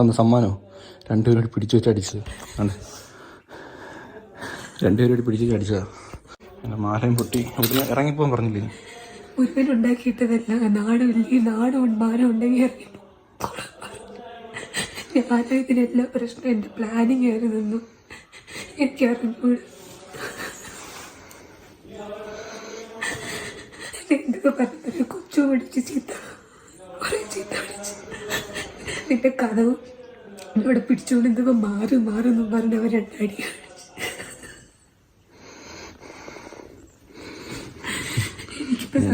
തന്ന സമ്മാനോ രണ്ടുപേരോട് പിടിച്ചു വെച്ച് അടിച്ചത്. ആണ് രണ്ടുപേരോട് പിടിച്ചു വെച്ച് അടിച്ചതാ. എന്റെ മാലയും പൊട്ടി. ഇവിടുന്ന് ഇറങ്ങിപ്പോകാൻ പറഞ്ഞില്ലേ? ഒരുവൻ ഉണ്ടാക്കിയിട്ടതല്ല നാടുമില്ല നാടും മാനം ഉണ്ടെങ്കിൽ ഇറങ്ങി ഞാനാ ഇതിനെല്ലാ പ്രശ്നം. എന്റെ പ്ലാനിങ് ആയിരുന്നു എനിക്ക് അറിഞ്ഞൂടെ. എന്തൊക്കെ പറഞ്ഞു കൊച്ചു പിടിച്ച് ചീത്ത. കുറേ ചീത്ത പിടിച്ച്. നിന്റെ കഥവും ഇവിടെ പിടിച്ചുകൊണ്ട് എന്തൊക്കെ മാറി മാറി എന്നും പറഞ്ഞവർ രണ്ടടി.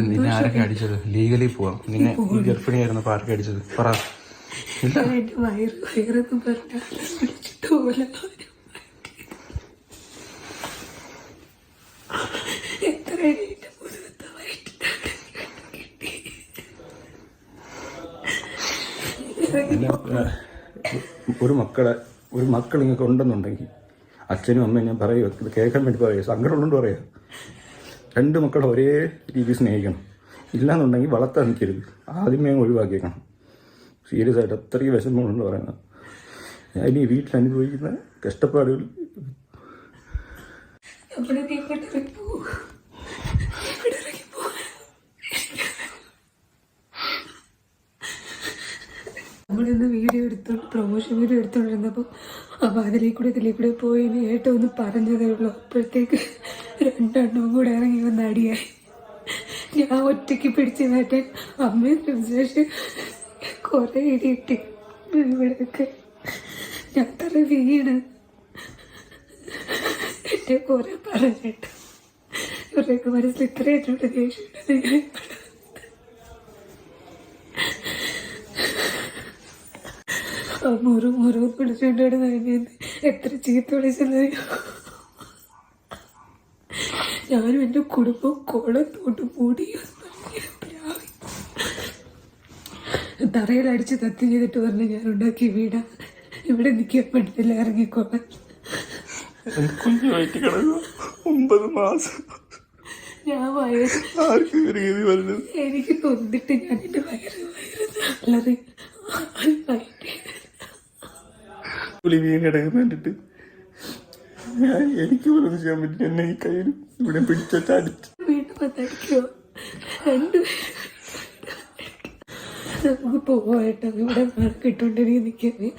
നിന്നെ ആരൊക്കെ അടിച്ചത്? ലീഗലി പോവാം. നിന്നെ ഈ ഗർഭിണിയായിരുന്നപ്പോൾ ആരൊക്കെ അടിച്ചത്? പറ. എന്റെ വയറ് വയറെന്ന് പറഞ്ഞാൽ വിളിച്ചിട്ട് പോലെ എത്ര എണീറ്റ് മുതുകത്തെ വയറ്റിട്ടാണ് കിട്ടി പിന്നെ, ഏഹ്, ഒരു മക്കളെ ഒരു മക്കൾ നിങ്ങൾക്ക് ഉണ്ടെന്നുണ്ടെങ്കിൽ അച്ഛനും അമ്മയും ഞാൻ പറയുക ഇത് കേൾക്കാൻ വേണ്ടി പറയുക സങ്കടമുണ്ടെന്ന് പറയുക രണ്ട് മക്കളെ ഒരേ രീതി സ്നേഹിക്കണം. ഇല്ലാന്നുണ്ടെങ്കിൽ വളർത്താൻ നിൽക്കരുത്. ആദ്യമേ ഒഴിവാക്കിയേക്കണം. സീരിയസ് ആയിട്ട് അത്രയും വിഷമമുണ്ടെന്ന് പറയുന്നത്. ഞാൻ ഇനി വീട്ടിൽ അനുഭവിക്കുന്ന കഷ്ടപ്പാടുകൾ നമ്മളൊക്കെ ഇങ്ങോട്ട് ഇറങ്ങി പോകും ഇവിടെ ഇറങ്ങി പോകും നമ്മളിന്ന് വീഡിയോ എടുത്തോണ്ട് പ്രൊമോഷൻ വീഡിയോ എടുത്തുകൊണ്ടിരുന്നപ്പോൾ അപ്പോൾ അതിലേക്കൂടെ കൂടെ ഇതിലേക്ക് കൂടെ പോയി ഏട്ടം ഒന്ന് പറഞ്ഞതേ ഉള്ളൂ. അപ്പോഴത്തേക്ക് രണ്ടെണ്ണവും കൂടെ ഇറങ്ങി വന്ന് അടിയായി. ഞാൻ ഒറ്റയ്ക്ക് പിടിച്ച് മാറ്റാൻ അമ്മയും ശേഷം കുറേ ഇടിയിട്ടി ഇവിടെയൊക്കെ. ഞാൻ തറ വീണ്. എന്റെ കുറെ പറഞ്ഞിട്ട് ഇവരുടെയൊക്കെ മനസ്സിൽ ഇത്രയായിട്ടുണ്ട് ദേഷ്യമുണ്ടെന്ന് ഞാൻ ഇപ്പോഴാ ആ മുറു മുറു പിടിച്ചുകൊണ്ടാണ് എന്നെ എത്ര ചീത്ത വിളിച്ചത് ഞാനും എന്റെ കുടുംബം കുളം തോട്ട് മൂടി തറയിലടിച്ച് തത്തി ചെയ്തിട്ട് പറഞ്ഞു ഞാൻ ഉണ്ടാക്കിയ വീടാ. ഇവിടെ നിൽക്കാൻ പറ്റത്തില്ല ഇറങ്ങിക്കോളാൻ കുഞ്ഞു വയറ്റി കിടക്കുക ഒമ്പത് മാസം. ഞാൻ വയറ് ആർക്കും ഒരു ഗതി വരുന്നത് എനിക്ക് കൊന്നിട്ട് ഞാൻ എന്റെ വയറ് വയറ് അല്ലറി പുലി കിടക്കുന്ന കണ്ടിട്ട്. എനിക്ക് പോലും ചെയ്യാൻ പറ്റില്ല. എന്നെ ഈ കയ്യിൽ ഇവിടെ പിടിച്ചിട്ട് നമുക്ക് പോവാട്ടോ. ഇവിടെ കിട്ടുകൊണ്ടിരിക്കും നിൽക്കുന്നത്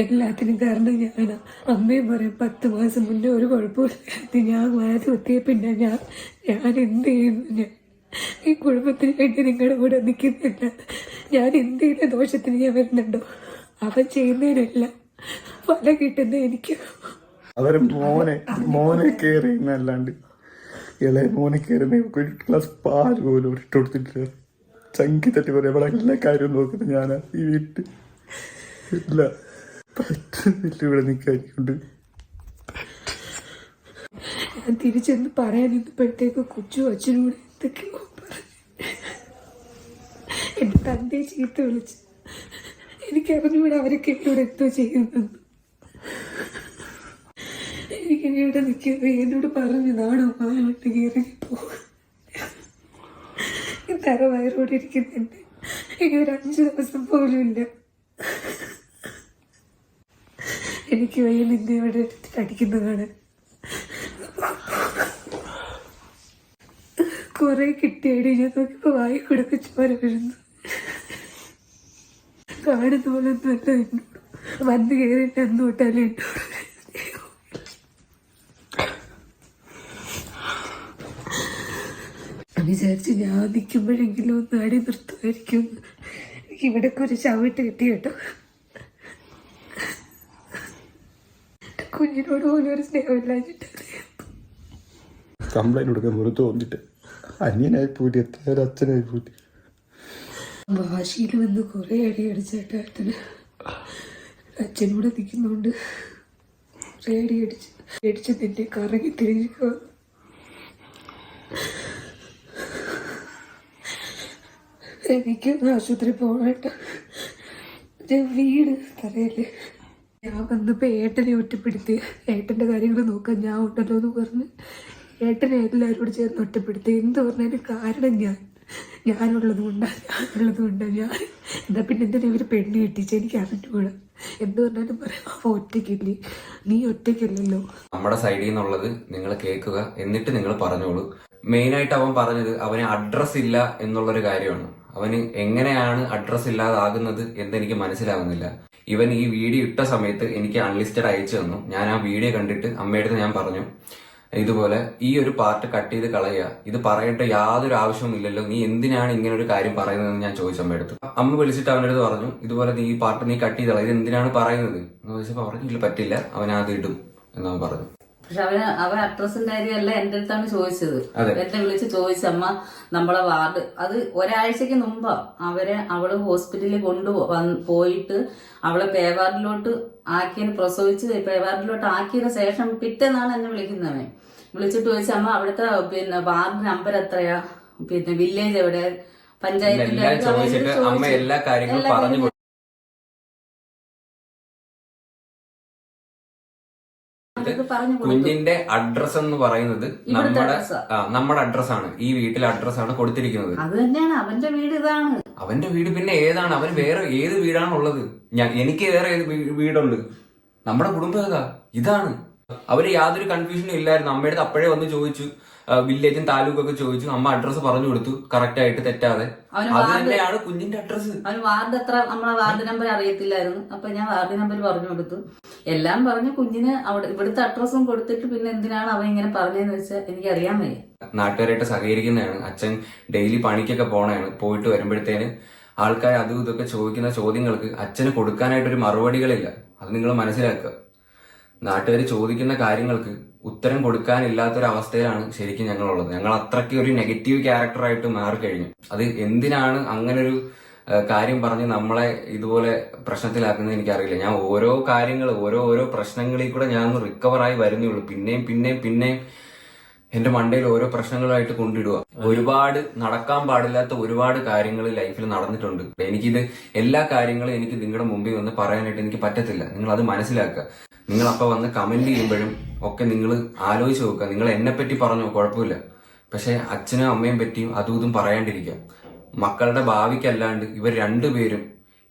എല്ലാത്തിനും കാരണം ഞാനാ അമ്മയും പറയും പത്ത് മാസം മുന്നേ ഒരു കുഴപ്പമില്ല ഞാൻ വയറ് കുത്തിയ പിന്നെ ഞാൻ ഞാൻ എന്ത് ചെയ്യുന്നു? ഞാൻ ഈ കുടുംബത്തിന് വേണ്ടി നിങ്ങളുടെ കൂടെ നിൽക്കുന്നില്ല. ഞാൻ എന്തെങ്കിലും ദോഷത്തിന് ഞാൻ വരുന്നുണ്ടോ? അവൻ ചെയ്യുന്നതിനെല്ലാം. ഫലം കിട്ടുന്ന എനിക്ക്. അവരെ മോനെ മോനെ കയറി എന്നല്ലാണ്ട് ഇളയ മോനെ കയറി ഒരു ഗ്ലാസ് പാൽ പോലും ഇട്ട് കൊടുത്തിട്ടില്ല. ചങ്കി തട്ടി പറയാം ഇവിടെ എല്ലാ കാര്യവും നോക്കുന്നത് ഞാനാ ഈ വീട്ടിൽ. ഇല്ല പറ്റുന്നില്ല ഇവിടെ നിൽക്കാനിക്കൊണ്ട് ഞാൻ തിരിച്ചെന്ന് പറയാൻ ഇന്നപ്പോഴത്തേക്ക് കൊച്ചു അച്ഛനും കൂടെ എന്തൊക്കെയോ പറഞ്ഞു എന്റെ തന്റെ ചീത്ത വിളിച്ച് എനിക്ക് അറിഞ്ഞൂടെ അവരൊക്കെ എന്നോട് എന്തോ എനിക്ക് ഇനി ഇവിടെ നിൽക്കുന്നത് എന്നോട് പറഞ്ഞു നാട് മാനോട്ട് കയറി പോകും തറ വയറോടെ ഇരിക്കുന്നുണ്ട്. ഇനി ഒരു അഞ്ചു ദിവസം പോലും ഇല്ല. എനിക്ക് വയ്യ നിന്നെ ഇവിടെ എടുത്തിട്ട് അടിക്കുന്നതാണ് കുറെ കിട്ടിയടി. ഞാൻ നോക്കിപ്പോ വായി കൊടുക്ക ചോര വീഴുന്നു. കാണുന്ന പോലെ ഒന്നും അല്ല എന്നോട്. വന്ന് കയറിയിട്ട് അന്ന് തൊട്ടാലേ എന്നോട് വിചാരിച്ച് ഞാൻ നിൽക്കുമ്പോഴെങ്കിലും ഒന്ന് അടി നിർത്തുമായിരിക്കും. എനിക്ക് ഇവിടെ ഒരു ചവിട്ട് കിട്ടി കേട്ടോ. കുഞ്ഞിനോട് പോലും ഒരു സ്നേഹമില്ലാഞ്ഞിട്ട് കംപ്ലൈന്റ് കൊടുക്കാൻ വെറുതെ തോന്നിട്ട്. അന്യനായി പോയിട്ട് എത്ര അച്ഛനായി പോയിട്ട് ഭാഷയിൽ വന്ന് കുറെ അടി അടിച്ചേട്ടന് അച്ഛനൂടെ നിൽക്കുന്നുണ്ട് കുറെ അടി അടിച്ച് അടിച്ച് നിന്നെ കറങ്ങി തിരിഞ്ഞു എനിക്കൊന്ന് ആശുപത്രി പോകണ്ട. ഞാൻ വീട് തറയല്ലേ ഞാൻ വന്നപ്പോൾ ഏട്ടനെ ഒറ്റപ്പെടുത്തി. ഏട്ടന്റെ കാര്യങ്ങൾ നോക്കാൻ ഞാൻ ഉണ്ടല്ലോ എന്ന് പറഞ്ഞ് ഏട്ടനെ എല്ലാവരോട് ചേർന്ന് ഒറ്റപ്പെടുത്തി. എന്ത് പറഞ്ഞതിന് കാരണം ഞാൻ. ഞാനുള്ളത് കൊണ്ടാണ് ഞാനുള്ളത് കൊണ്ടാണ് ഞാൻ. എന്നാ പിന്നെ എന്തിനാ ഇവർ പെണ്ണ് കിട്ടിച്ച് എനിക്ക് അറിഞ്ഞുകൂടാ? എന്ത് പറഞ്ഞാലും പറയാം. അവ ഒറ്റയ്ക്കില്ലേ. നീ ഒറ്റയ്ക്കല്ലല്ലോ. നമ്മുടെ സൈഡിൽ നിന്നുള്ളത് നിങ്ങൾ കേൾക്കുക. എന്നിട്ട് നിങ്ങൾ പറഞ്ഞോളൂ. മെയിൻ ആയിട്ട് അവൻ പറഞ്ഞത് അവന് അഡ്രസ് ഇല്ല എന്നുള്ളൊരു കാര്യമാണ്. അവന് എങ്ങനെയാണ് അഡ്രസ് ഇല്ലാതാകുന്നത് എന്ന് എനിക്ക് മനസ്സിലാവുന്നില്ല. ഇവൻ ഈ വീഡിയോ ഇട്ട സമയത്ത് എനിക്ക് അൺലിസ്റ്റഡ് അയച്ചു തന്നു. ഞാൻ ആ വീഡിയോ കണ്ടിട്ട് അമ്മയുടെ ഞാൻ പറഞ്ഞു ഇതുപോലെ ഈ ഒരു പാർട്ട് കട്ട് ചെയ്ത് കളയുക. ഇത് പറയേണ്ട യാതൊരു ആവശ്യവും ഇല്ലല്ലോ. നീ എന്തിനാണ് ഇങ്ങനെ ഒരു കാര്യം പറയുന്നതെന്ന് ഞാൻ ചോദിച്ചു അമ്മ എടുത്തു അമ്മ വിളിച്ചിട്ട് അവന്റെ അടുത്ത് പറഞ്ഞു ഇതുപോലെ നീ ഈ പാർട്ട് നീ കട്ട് ചെയ്ത് കളയുക. ഇത് എന്തിനാണ് പറയുന്നത്? എന്ന് ചോദിച്ചപ്പോൾ പറഞ്ഞു ഇല്ല പറ്റില്ല. അവൻ അത് ഇടും എന്നവൻ പറഞ്ഞു പക്ഷെ അവന് അവൻ അഡ്രസ്സിന്റെ കാര്യമല്ല എന്റെ അടുത്താണ് ചോദിച്ചത്. എന്നെ വിളിച്ച് ചോദിച്ചമ്മ നമ്മളെ വാർഡ് അത് ഒരാഴ്ചക്ക് മുമ്പാ അവരെ അവൾ ഹോസ്പിറ്റലിൽ കൊണ്ടു പോയിട്ട് അവളെ പേവാർഡിലോട്ട് ആക്കിയതിന് പ്രസവിച്ച് പേവാർഡിലോട്ട് ആക്കിയതിന് ശേഷം പിറ്റേന്നാണ് എന്നെ വിളിക്കുന്നവൻ. വിളിച്ചിട്ട് ചോദിച്ച അമ്മ അവിടുത്തെ പിന്നെ വാർഡ് നമ്പർ എത്രയാ? പിന്നെ വില്ലേജ് എവിടെ? പഞ്ചായത്തിന്റെ എല്ലാ കാര്യങ്ങളും പറഞ്ഞു കുഞ്ഞിന്റെ അഡ്രസ് എന്ന് പറയുന്നത് നമ്മുടെ നമ്മുടെ അഡ്രസ്സാണ് ഈ വീട്ടിലെ അഡ്രസ്സാണ് കൊടുത്തിരിക്കുന്നത്. അത് തന്നെയാണ്. അവന്റെ വീട് ഇതാണ്. അവന്റെ വീട് പിന്നെ ഏതാണ്? അവന് വേറെ ഏത് വീടാണുള്ളത്? ഞാൻ എനിക്ക് വേറെ ഏത് വീടുണ്ട്? നമ്മുടെ കുടുംബം ഇതാണ്. അവർ യാതൊരു കൺഫ്യൂഷനും ഇല്ലായിരുന്നു. അമ്മയുടെ അപ്പോഴേ വന്ന് ചോദിച്ചു. വില്ലേജും താലൂക്കും ഒക്കെ ചോദിച്ചു. അമ്മ അഡ്രസ്സ് പറഞ്ഞു കൊടുത്തു. കറക്റ്റ് ആയിട്ട് തെറ്റാതെ. അത് തന്നെയാണ് കുഞ്ഞിന്റെ അഡ്രസ്സ് അവന് വാർഡ് എത്ര നമ്മളെ വാർഡ് നമ്പർ അറിയത്തില്ലായിരുന്നു. അപ്പൊ ഞാൻ വാർഡ് നമ്പർ പറഞ്ഞു കൊടുത്തു. എല്ലാം പറഞ്ഞു കുഞ്ഞിന് അവിടെ ഇവിടുത്തെ അഡ്രസ്സും കൊടുത്തിട്ട് പിന്നെ എന്തിനാണ് അവൻ ഇങ്ങനെ പറഞ്ഞതെന്ന് വെച്ചാൽ എനിക്ക് അറിയാൻ വയ്യ. നാട്ടുകാരായിട്ട് സഹകരിക്കുന്നതാണ്. അച്ഛൻ ഡെയിലി പണിക്കൊക്കെ പോണതാണ് പോയിട്ട് വരുമ്പോഴത്തേന് ആൾക്കാർ അതും ഇതൊക്കെ ചോദിക്കുന്ന ചോദ്യങ്ങൾക്ക് അച്ഛന് കൊടുക്കാനായിട്ട് ഒരു മറുപടികളില്ല. അത് നിങ്ങൾ മനസ്സിലാക്കുക. നാട്ടുകാർ ചോദിക്കുന്ന കാര്യങ്ങൾക്ക് ഉത്തരം കൊടുക്കാനില്ലാത്തൊരവസ്ഥയിലാണ് ശരിക്കും ഞങ്ങളുള്ളത്. ഞങ്ങൾ അത്രയ്ക്ക് ഒരു നെഗറ്റീവ് ക്യാരക്ടറായിട്ട് മാറിക്കഴിഞ്ഞു. അത് എന്തിനാണ് അങ്ങനൊരു കാര്യം പറഞ്ഞ് നമ്മളെ ഇതുപോലെ പ്രശ്നത്തിലാക്കുന്നത് എനിക്കറിയില്ല. ഞാൻ ഓരോ കാര്യങ്ങൾ ഓരോ ഓരോ പ്രശ്നങ്ങളിൽ കൂടെ ഞാൻ ഒന്ന് റിക്കവർ ആയി വരുന്നേ ഉള്ളൂ പിന്നെയും പിന്നെയും പിന്നെയും എന്റെ മണ്ടയിൽ ഓരോ പ്രശ്നങ്ങളായിട്ട് കൊണ്ടിടുക. ഒരുപാട് നടക്കാൻ പാടില്ലാത്ത ഒരുപാട് കാര്യങ്ങൾ ലൈഫിൽ നടന്നിട്ടുണ്ട്. എനിക്കിത് എല്ലാ കാര്യങ്ങളും എനിക്ക് നിങ്ങളുടെ മുമ്പിൽ വന്ന് പറയാനായിട്ട് എനിക്ക് പറ്റത്തില്ല. നിങ്ങൾ അത് മനസ്സിലാക്കുക. നിങ്ങൾ അപ്പൊ വന്ന് കമന്റ് ചെയ്യുമ്പോഴും ഒക്കെ നിങ്ങൾ ആലോചിച്ച് നോക്കുക. നിങ്ങൾ എന്നെ പറ്റി പറഞ്ഞോ കുഴപ്പമില്ല. പക്ഷെ അച്ഛനും അമ്മയും പറ്റിയും അതും ഇതും പറയാണ്ടിരിക്കുക. മക്കളുടെ ഭാവിക്കല്ലാണ്ട് ഇവർ രണ്ടുപേരും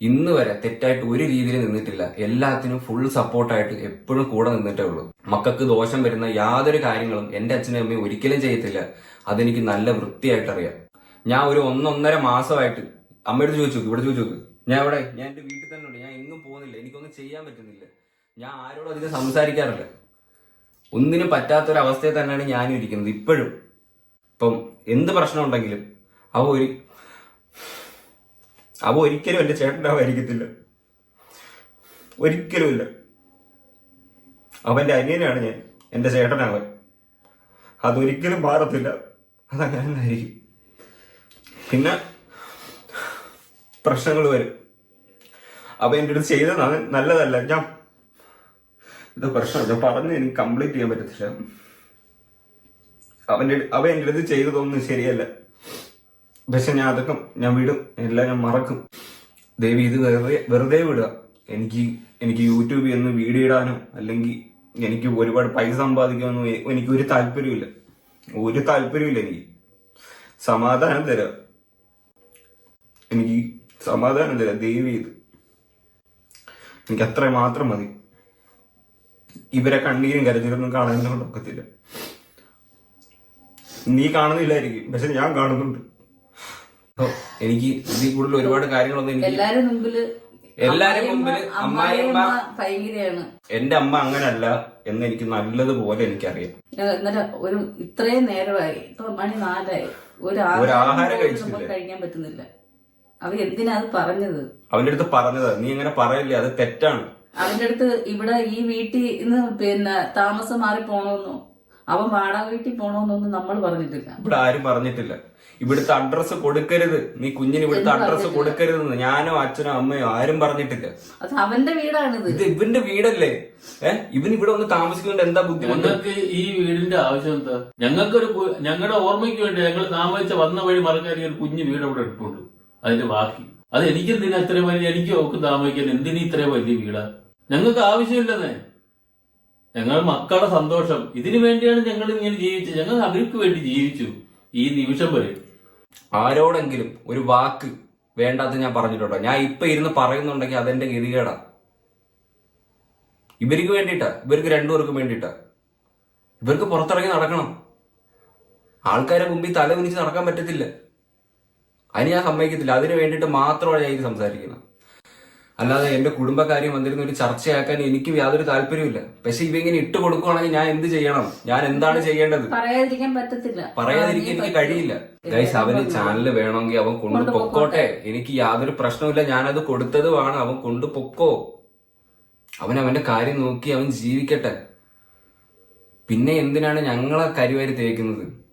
ഇന്ന് വരെ തെറ്റായിട്ട് ഒരു രീതിയിൽ നിന്നിട്ടില്ല. എല്ലാത്തിനും ഫുൾ സപ്പോർട്ടായിട്ട് എപ്പോഴും കൂടെ നിന്നിട്ടേ ഉള്ളൂ. മക്കൾക്ക് ദോഷം വരുന്ന യാതൊരു കാര്യങ്ങളും എന്റെ അച്ഛനും അമ്മയും ഒരിക്കലും ചെയ്യത്തില്ല. അതെനിക്ക് നല്ല വൃത്തിയായിട്ട് അറിയാം. ഞാൻ ഒരു ഒന്നൊന്നര മാസമായിട്ട് അമ്മയോട് ചോദിച്ചു ഇവിടെ ചോദിച്ചു ഞാൻ ഇവിടെ ഞാൻ എന്റെ വീട്ടിൽ തന്നെ ഉണ്ട്. ഞാൻ എങ്ങും പോകുന്നില്ല. എനിക്കൊന്നും ചെയ്യാൻ പറ്റുന്നില്ല. ഞാൻ ആരോടും അധികം സംസാരിക്കാറില്ല. ഒന്നിനും പറ്റാത്തൊരവസ്ഥയിൽ തന്നെയാണ് ഞാനും ഇരിക്കുന്നത് ഇപ്പോഴും. ഇപ്പം എന്ത് പ്രശ്നം ഉണ്ടെങ്കിലും അവ ഒരു അവ ഒരിക്കലും എന്റെ ചേട്ടന്റെ അവരിക്കത്തില്ല ഒരിക്കലുമില്ല അവന്റെ അനിയനാണ് ഞാൻ എന്റെ ചേട്ടനാവൻ അതൊരിക്കലും മാറത്തില്ല. അതങ്ങനെ ആയിരിക്കും പിന്നെ പ്രശ്നങ്ങൾ വരും. അപ്പൊ എന്റെ അടുത്ത് ചെയ്തത് നല്ലതല്ല. ഞാൻ ഇത് പ്രശ്നം ഞാൻ പറഞ്ഞ് എനിക്ക് കംപ്ലീറ്റ് ചെയ്യാൻ പറ്റത്തില്ല. അവന്റെ അവൻ എന്റെ അടുത്ത് ചെയ്തതൊന്നും ശരിയല്ല. പക്ഷെ ഞാൻ അതൊക്കെ ഞാൻ വിടും. എല്ലാം ഞാൻ മറക്കും. ദേവി ഇത് വെറുതെ വെറുതെ വിടുക. എനിക്ക് എനിക്ക് യൂട്യൂബിൽ ഒന്ന് വീഡിയോ ഇടാനോ അല്ലെങ്കിൽ എനിക്ക് ഒരുപാട് പൈസ സമ്പാദിക്കാനോ എനിക്ക് ഒരു താല്പര്യമില്ല ഒരു താല്പര്യമില്ല എനിക്ക്. സമാധാനം തരാം. എനിക്ക് സമാധാനം തരാം. ദേവി ഇത്. എനിക്ക് അത്ര മാത്രം മതി. ഇവരെ കണ്ണീരും കരഞ്ഞിരൊന്നും കാണാൻ ഒക്കത്തില്ല. നീ കാണുന്നില്ലായിരിക്കും പക്ഷെ ഞാൻ കാണുന്നുണ്ട്. എനിക്ക് ഇതിൽ കൂടുതൽ ഒരുപാട് കാര്യങ്ങളൊന്നും എനിക്ക് എല്ലാരും മുമ്പിൽ എല്ലാരും മുമ്പിൽ അമ്മായിയമ്മ അമ്മായിയമ്മ ഭയങ്കരയാണ്. എന്റെ അമ്മ അങ്ങനല്ല എന്ന് എനിക്ക് നല്ലതുപോലെ എനിക്കറിയാം. ഞാൻ ഇന്നലെ ഒരു ഇത്രയും നേരമായി ഇപ്പൊ മണി നാലായി. ഒരു ഒരു ആഹാരം ആഹാരം പോലും കഴിച്ചിട്ടില്ല. നമുക്ക് കഴിക്കാൻ പറ്റുന്നില്ല. അവ എന്തിനാ അത് പറഞ്ഞത്? അവന്റെ അടുത്ത് പറഞ്ഞത് നീ അങ്ങനെ പറയില്ലേ അത് തെറ്റാണ്. അവന്റെ അടുത്ത് ഇവിടെ ഈ വീട്ടിൽ നിന്ന് പിന്നെ താമസം മാറി പോണോന്നോ അവൻ വാടക വീട്ടിൽ പോണോന്നൊന്നും നമ്മൾ പറഞ്ഞിട്ടില്ല. ഇവിടെ ആരും പറഞ്ഞിട്ടില്ല. ഇവിടുത്തെ അഡ്രസ് കൊടുക്കരുത്. നീ കുഞ്ഞിന് ഇവിടുത്തെ അഡ്രസ് കൊടുക്കരുത് ഞാനോ അച്ഛനോ അമ്മയോ ആരും പറഞ്ഞിട്ടില്ല. അത് അവന്റെ വീടാണിത്. ഇത് ഇവന്റെ വീടല്ലേ? ഏഹ് ഇവൻ ഇവിടെ ഒന്ന് താമസിക്കുന്നുണ്ട്. എന്താ ബുദ്ധിമുട്ട് ഞങ്ങൾക്ക് ഈ വീടിന്റെ ആവശ്യം എന്താ? ഞങ്ങൾക്കൊരു കു- ഞങ്ങളുടെ ഓർമ്മയ്ക്ക് വേണ്ടി ഞങ്ങൾ താമസിച്ച വന്ന വഴി മറക്കാൻ ഒരു കുഞ്ഞു വീട് അവിടെ ഇട്ടുണ്ട് അതിന്റെ ബാക്കി. അത് എനിക്ക് എന്തിനാ ഇത്രയും വലിയ എനിക്ക് ഒക്കെ താമസിക്കാൻ എന്തിനീ ഇത്രയും വലിയ വീടാ? ഞങ്ങൾക്ക് ആവശ്യമില്ലെന്നേ ഞങ്ങൾ മക്കളുടെ സന്തോഷം. ഇതിനു വേണ്ടിയാണ് ഞങ്ങൾ ഇങ്ങനെ ജീവിച്ചത്. ഞങ്ങൾ അവർക്ക് വേണ്ടി ജീവിച്ചു. ഈ നിമിഷം വരെ. ആരോടെങ്കിലും ഒരു വാക്ക് വേണ്ടാത്ത ഞാൻ പറഞ്ഞിട്ടുണ്ടോ? ഞാൻ ഇപ്പൊ ഇരുന്ന് പറയുന്നുണ്ടെങ്കിൽ അതെന്റെ ഗതികേടാ. ഇവർക്ക് വേണ്ടിയിട്ടാ. ഇവർക്ക് രണ്ടുപേർക്കും വേണ്ടിയിട്ടാ. ഇവർക്ക് പുറത്തിറങ്ങി നടക്കണം. ആൾക്കാരെ മുമ്പിൽ തല കുനിച്ച് നടക്കാൻ പറ്റത്തില്ല. അതിന് ഞാൻ സമ്മതിക്കത്തില്ല. അതിന് വേണ്ടിയിട്ട് മാത്രമാണ് ഞാൻ ഇത് സംസാരിക്കുന്നത്. അല്ലാതെ എന്റെ കുടുംബകാര്യം വന്നിരുന്ന ഒരു ചർച്ചയാക്കാൻ എനിക്ക് യാതൊരു താല്പര്യമില്ല പക്ഷെ ഇവ ഇങ്ങനെ ഇട്ട് കൊടുക്കുവാണെങ്കിൽ ഞാൻ എന്ത് ചെയ്യണം? ഞാൻ എന്താണ് ചെയ്യേണ്ടത്? പറയാതിരിക്കാൻ പറ്റത്തില്ല. പറയാതിരിക്കാൻ എനിക്ക് കഴിയില്ല. ഗൈസ് അവന് ചാനൽ വേണമെങ്കിൽ അവൻ കൊണ്ടു പൊക്കോട്ടെ. എനിക്ക് യാതൊരു പ്രശ്നമില്ല ഞാനത് കൊടുത്തതുമാണ്. അവൻ കൊണ്ടു പൊക്കോ. അവൻ അവന്റെ കാര്യം നോക്കി അവൻ ജീവിക്കട്ടെ. പിന്നെ എന്തിനാണ് ഞങ്ങളെ കരിവാരി തേക്കുന്നത്?